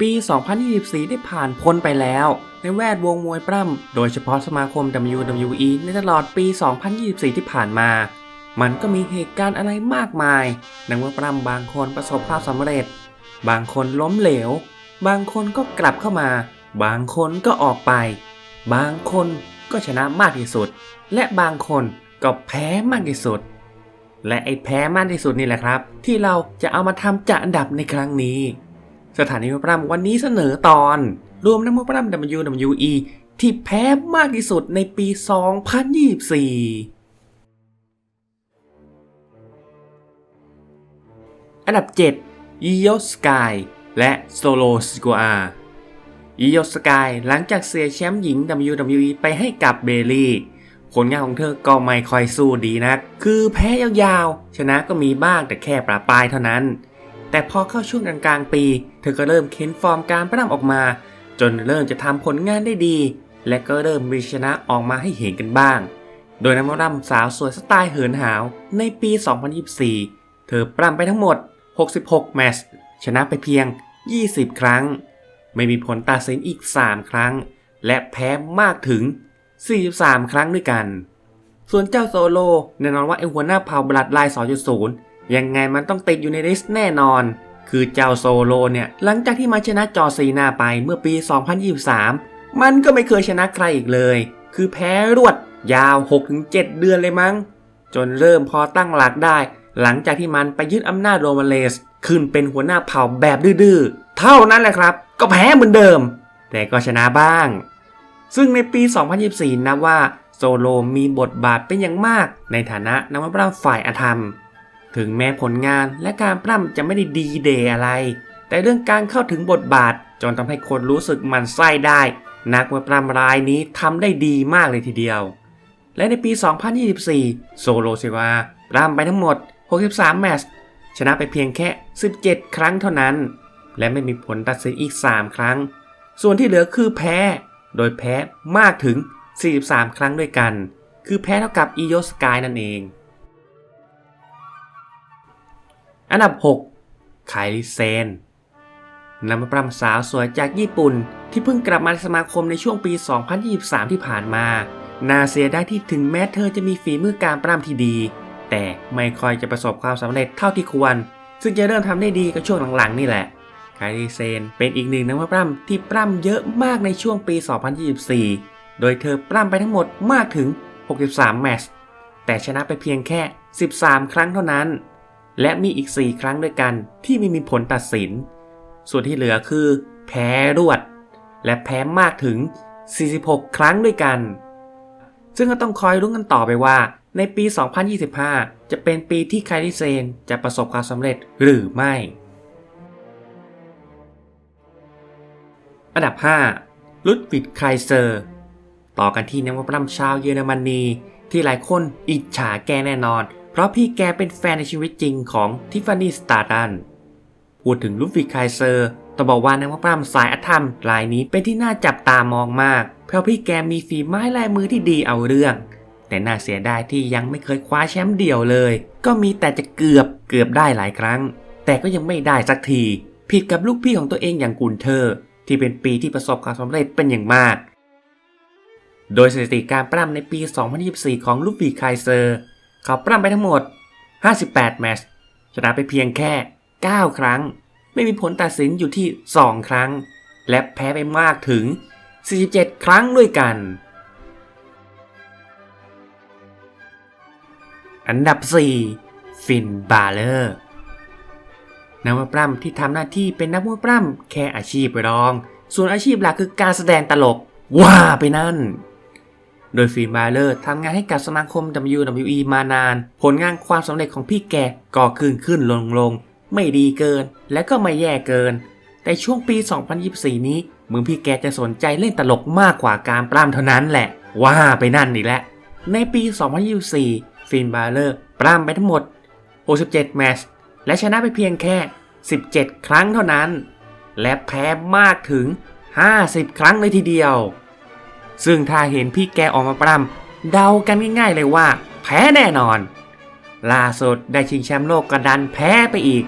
ปี 2024 ได้ผ่านพ้นไปแล้ว ในแวดวงมวยปล้ำ โดยเฉพาะสมาคม WWE ในตลอดปี 2024 ที่ผ่านมา มันก็มีเหตุการณ์อะไรมากมาย นักมวยปล้ำบางคนประสบความสำเร็จ บางคนล้มเหลว บางคนก็กลับเข้ามา บางคนก็ออกไป บางคนก็ชนะมากที่สุด และบางคนก็แพ้มากที่สุด และไอ้แพ้มากที่สุดนี่แหละครับ ที่เราจะเอามาทำจัดอันดับในครั้งนี้ สถานีมวยปล้ำวันนี้เสนอตอน รวมนักมวยปล้ำ WWE ที่แพ้มากที่สุดในปี 2024 อันดับ 7 อีโยสกายและโซโลสกัวอาอีโยสกายหลังจากเสียแชมป์หญิง WWE ไปให้กับเบลลี่ ผลงานของเธอก็ไม่ค่อยสู้ดีนัก คือแพ้ยาวๆ ชนะก็มีบ้างแต่แค่ประปายเท่านั้น แต่พอเข้าช่วงกลางๆปี เธอก็เริ่มเค้นฟอร์มการปล้ำออกมา จนเริ่มจะทำผลงานได้ดี และก็เริ่มมีชนะออกมาให้เห็นกันบ้าง โดยนักมวยปล้ำสาวสวยสไตล์เหินหาว ในปี 2024 เธอปล้ำไปทั้งหมด 66 แมตช์ชนะไปเพียง 20 ครั้ง ไม่มีผลตัดสินอีก 3 ครั้ง และแพ้มากถึง 43 ครั้งด้วยกัน ส่วนเจ้าโซโลแน่นอนว่าไอหัวหน้าเผ่าบลัดไลน์2.0 ยังไงมันต้องติดอยู่ในลิสต์แน่นอน คือเจ้าโซโลเนี่ย หลังจากที่มาชนะจอซีนาไปเมื่อปี 2023 มันก็ไม่เคยชนะใครอีกเลย คือแพ้รวดยาว 6-7 เดือนเลยมั้ง จนเริ่มพอตั้งหลักได้ หลังจากที่มันไปยึดอำนาจโรมาเลส ขึ้นเป็นหัวหน้าเผ่าแบบดื้อๆ เท่านั้นแหละครับ ก็แพ้เหมือนเดิม แต่ก็ชนะบ้าง ซึ่งในปี 2024 นับว่าโซโลมีบทบาทเป็นอย่างมากในฐานะนักปล้ำฝ่ายอธรรม ถึงแม้ผลงานและการปล้ำจะไม่ได้ดีเดย์อะไร แต่เรื่องการเข้าถึงบทบาท จนทำให้คนรู้สึกมันไส้ได้ นักมวยปล้ำรายนี้ทำได้ดีมากเลยทีเดียว และในปี 2024 โซโลเซวาปล้ำไปทั้งหมด 63 แมตช์ชนะไปเพียงแค่ 17 ครั้งเท่านั้น และไม่มีผลตัดสินอีก 3 ครั้ง ส่วนที่เหลือคือแพ้ โดยแพ้มากถึง 43 ครั้งด้วยกัน คือแพ้เท่ากับอีโยสกายนั่นเอง อันดับ 6 ไคลิเซนนำมาปรำสาวสวยจากญี่ปุ่น ที่เพิ่งกลับมาสมาคมในช่วงปี 2023 ที่ผ่านมา น่าเสียดายที่ถึงแม้เธอจะมีฝีมือการปล้ำที่ดี แต่ไม่ค่อยจะประสบความสำเร็จเท่าที่ควร ซึ่งจะเริ่มทำได้ดีก็ช่วงหลังๆ นี่แหละ ไคลิเซนเป็นอีกหนึ่งนักมวยปล้ำที่ปล้ำเยอะมากในช่วงปี 2024 โดยเธอปล้ำไปทั้งหมดมากถึง 63 แมตช์แต่ชนะไปเพียงแค่ 13 ครั้งเท่านั้น และมีอีก 4 ครั้งด้วยกันที่ไม่มีผลตัดสิน ส่วนที่เหลือคือ แพ้รวด และแพ้มากถึง 46 ครั้งด้วยกัน ซึ่งก็ต้องคอยรุ้นกันต่อไปว่า ในปี 2025 จะเป็นปีที่ไคลิเซนจะประสบความสำเร็จหรือไม่ อันดับ 5 ลุดวิดไคเซอร์ ต่อกันที่นักมวยปล้ำชาวเยอรมนีที่หลายคนอิจฉาแกแน่นอน เพราะพี่แกเป็นแฟนในชีวิตจริงของทิฟฟานี่สตาร์ดันพูดถึงลุดวิดไคเซอร์ต้องบอกว่านักมวยปล้ำสายอธรรมรายนี้เป็นที่น่าจับตามองมาก เพราะพี่แกมีฝีไม้ลายมือที่ดีเอาเรื่อง แต่น่าเสียดายที่ยังไม่เคยคว้าแชมป์เดี่ยวเลย ก็มีแต่จะเกือบเกือบได้หลายครั้ง แต่ก็ยังไม่ได้สักที ผิดกับลูกพี่ของตัวเองอย่างกุนเทอร์ ที่เป็นปีที่ประสบความสำเร็จเป็นอย่างมาก โดยสถิติการปล้ำในปี 2024 ของลูกปีไคเซอร์ เขาปล้ำไปทั้งหมด 58 แมตช์ชนะไปเพียงแค่ 9 ครั้ง ไม่มีผลตัดสินอยู่ที่ 2 ครั้ง และแพ้ไปมากถึง 47 ครั้งด้วยกัน อันดับ 4 ฟินบาเลอร์นักมวยปล้ำที่ทำหน้าที่เป็นนักมวยปล้ำแค่อาชีพรอง ส่วนอาชีพหลักคือการแสดงตลก ว่าไปนั่น โดยฟินบาเลอร์ทำงานให้กับสมาคม WWE มานาน ผลงานความสำเร็จของพี่แกก็ขึ้นขึ้นลงลงไม่ดีเกินและก็ไม่แย่เกิน แต่ช่วงปี 2024 นี้มึงพี่แกจะสนใจเล่นตลกมากกว่าการปล้ำเท่านั้นแหละ ว่าไปนั่นนี่แหละ ในปี 2024 ฟินบาเลอร์ปล้ำไปทั้งหมด 67 แมตช์และชนะไปเพียงแค่ 17 ครั้งเท่านั้น และแพ้มากถึง 50 ครั้งเลยทีเดียว ซึ่งถ้าเห็นพี่แกออกมาปล้ำเดากันง่ายๆเลยว่า แพ้แน่นอน ล่าสุดได้ชิงแชมป์โลกกระดันแพ้ไปอีก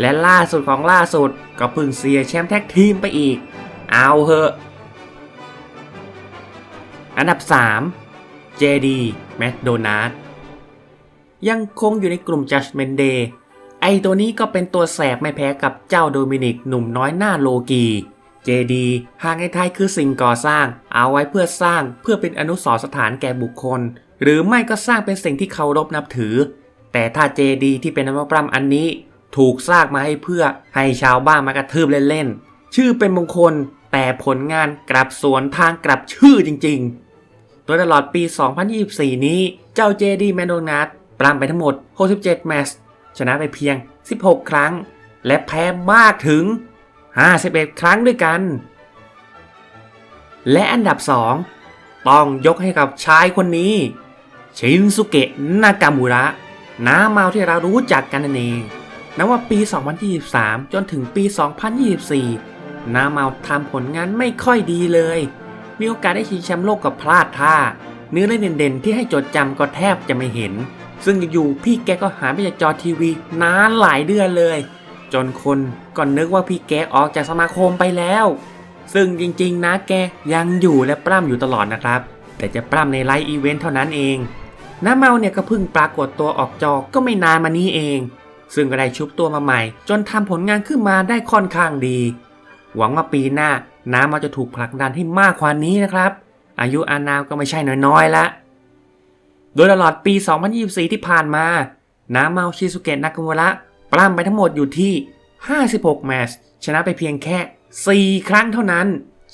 และล่าสุดของล่าสุดก็เพิ่งเสียแชมป์แท็กทีมไปอีก เอาเหอะ อันดับ 3 JD McDonald ยังคงอยู่ในกลุ่ม Judgment Day ไอตัวนี้ก็เป็นตัวแสบไม่แพ้กับเจ้าโดมินิกหนุ่มน้อยหน้าโลกี JD หากในไทยคือสิ่งก่อสร้าง เอาไว้เพื่อสร้างเพื่อเป็นอนุสรณ์สถานแก่บุคคล หรือไม่ก็สร้างเป็นสิ่งที่เคารพนับถือ แต่ถ้า JD ที่เป็นนวัตกรรมอันนี้ ถูกสร้างมาให้เพื่อให้ชาวบ้านมากระทืบเล่นๆชื่อเป็นมงคล แต่ผลงานกลับสวนทางกลับชื่อจริงๆ โดยตลอดปี 2024 นี้เจ้า JD m a d o n a t ปรามไปทั้งหมด 67 แมตช์ชนะไปเพียง 16 ครั้ง และแพ้มากถึง 51 ครั้งด้วยกัน และอันดับ 2 ต้องยกให้กับชายคนนี้ ชินสุเกะนากามูระ น้าเมาที่เรารู้จักกันนั่นเองนับว่าปี 2023 จนถึงปี 2024น้าเมาทำผลงานไม่ค่อยดีเลย มีโอกาสได้ชิงแชมป์โลกกับพลาดท่า เนื้อเล่นเด่นๆ ที่ให้จดจำก็แทบจะไม่เห็น ซึ่งอยู่ๆพี่แกก็หายไปจากจอทีวีนานหลายเดือนเลย จนคนก็นึกว่าพี่แกออกจากสมาคมไปแล้ว ซึ่งจริงๆนะแกยังอยู่และปล้ำอยู่ตลอดนะครับ แต่จะปล้ำในไลฟ์อีเวนต์เท่านั้นเองน้าเมาเนี่ยก็เพิ่งปรากฏตัวออกจอก็ไม่นานมานี้เอง ซึ่งก็ได้ชุบตัวมาใหม่ จนทำผลงานขึ้นมาได้ค่อนข้างดี หวังว่าปีหน้าน้าเมาจะถูกผลักดันให้มากกว่านี้นะครับ อายุอานามก็ไม่ใช่น้อยๆละโดยตลอดปี 2024 ที่ผ่านมา น้าเมาชิสุเกะนากามูระ ปล้ำไปทั้งหมดอยู่ที่ 56 แมตช์ชนะไปเพียงแค่ 4 ครั้งเท่านั้น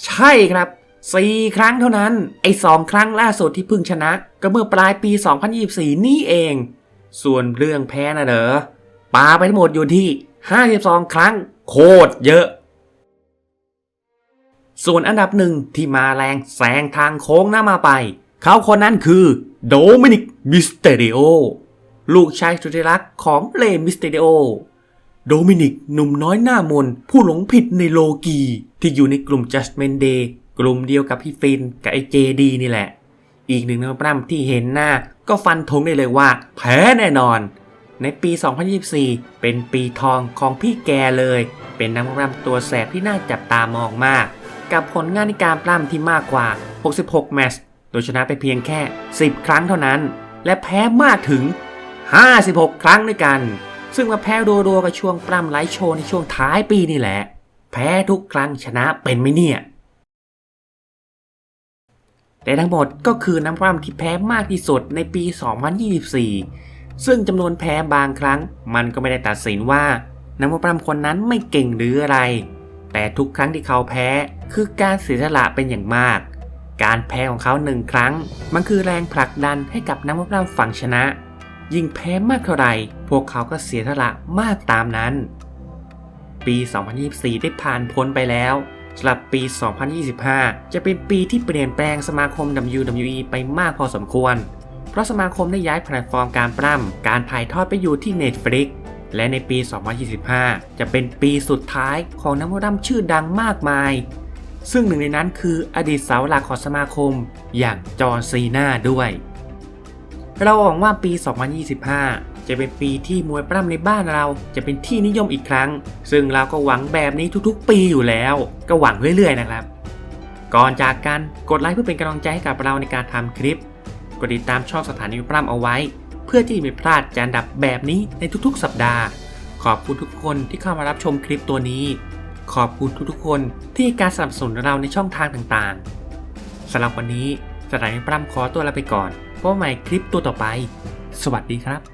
ใช่ครับ 4 ครั้งเท่านั้น ไอ้2ครั้งล่าสุดที่เพิ่งชนะ ก็เมื่อปลายปี 2024 นี่เอง ส่วนเรื่องแพ้นะเด้อปาไปทั้งหมดอยู่ที่ 52 ครั้ง โคตรเยอะ ส่วนอันดับหนึ่งที่มาแรงแซงทางโค้งหน้ามาไป เขาคนนั้นคือโดมินิกมิสเตริโอ ลูกชายสุดที่รักของเลมิสเตริโอ โดมินิกหนุ่มน้อยหน้ามน ผู้หลงผิดในโลกี ที่อยู่ในกลุ่ม Judgment Day กลุ่มเดียวกับพี่ฟินกับไอเจดีนี่แหละ อีกหนึ่งนักปล้ำที่เห็นหน้า ก็ฟันธงได้เลยว่า แพ้แน่นอน ในปี 2024 เป็นปีทองของพี่แกเลย เป็นนักปล้ำตัวแสบที่น่าจับตามองมาก กับผลงานในการปล้ำที่มากกว่า 66 แมตช์โดยชนะไปเพียงแค่ 10 ครั้งเท่านั้น และแพ้มากถึง 56 ครั้งด้วยกัน ซึ่งมาแพ้รัวๆกับช่วงปล้ำไลฟ์โชว์ในช่วงท้ายปีนี่แหละ แพ้ทุกครั้งชนะเป็นไหมเนี่ยแต่ทั้งหมดก็คือน้ำปล้ำที่แพ้มากที่สุดในปี 2024 ซึ่งจำนวนแพ้บางครั้ง มันก็ไม่ได้ตัดสินว่านักปล้ำคนนั้นไม่เก่งหรืออะไร แต่ทุกครั้งที่เขาแพ้คือการเสียสละเป็นอย่างมาก การแพ้ของเขาหนึ่งครั้ง มันคือแรงผลักดันให้กับนักปล้ำฝั่งชนะ ยิ่งแพ้มากเท่าไหร่พวกเขาก็เสียสละมากตามนั้น ปี 2024 ได้ผ่านพ้นไปแล้วสำหรับปี 2025 จะเป็นปีที่เปลี่ยนแปลงสมาคม WWE ไปมากพอสมควร เพราะสมาคมได้ย้ายแพลตฟอร์มการปล้ำการถ่ายทอดไปอยู่ที่ Netflix และในปี 2025 จะเป็นปีสุดท้ายของนักมวยปล้ำชื่อดังมากมาย ซึ่งหนึ่งในนั้นคืออดีตเสาหลักของสมาคมอย่างจอร์นซีนาด้วย เราหวังว่าปี 2025 จะเป็นปีที่มวยปล้ำในบ้านเราจะเป็นที่นิยมอีกครั้ง ซึ่งเราก็หวังแบบนี้ทุกๆ ปีอยู่แล้ว ก็หวังเรื่อยๆนะครับ ก่อนจากกันกดไลค์เพื่อเป็นกำลังใจให้กับเราในการทำคลิป กดติดตามช่องสถานีปล้ำเอาไว้ เพื่อที่ไม่พลาดจานดับแบบนี้ในทุกๆ สัปดาห์ ขอบคุณทุกคนที่เข้ามารับชมคลิปตัวนี้ ขอบคุณทุกๆ คนที่การสนับสนุนเราในช่องทางต่างๆสำหรับวันนี้สถานีปล้ำขอตัวลาไปก่อน พบใหม่คลิปตัวต่อไป สวัสดีครับ